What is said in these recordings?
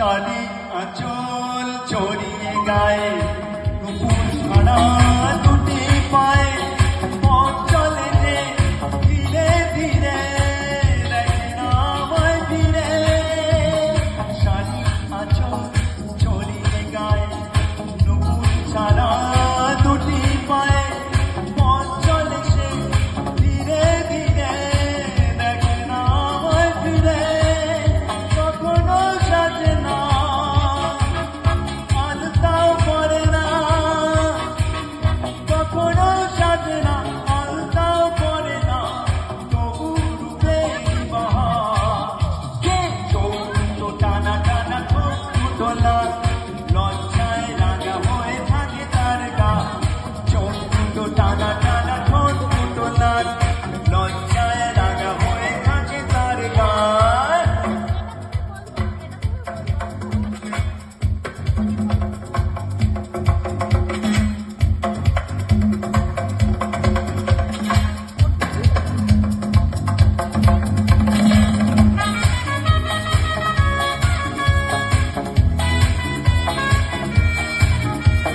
চাঁদি আচল চড়িয়ে গায়ে দুপুর ছাড়া দুটি পায়ে।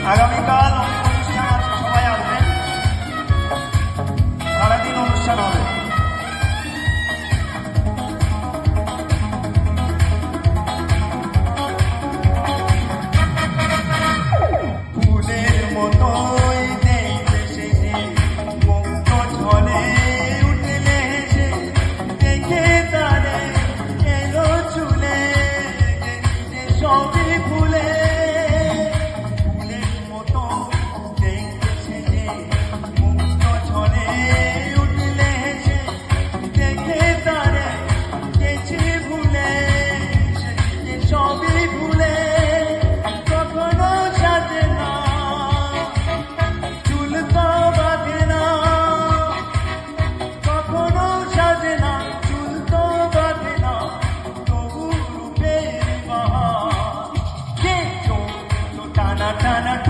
I Haga mi caso. I can't.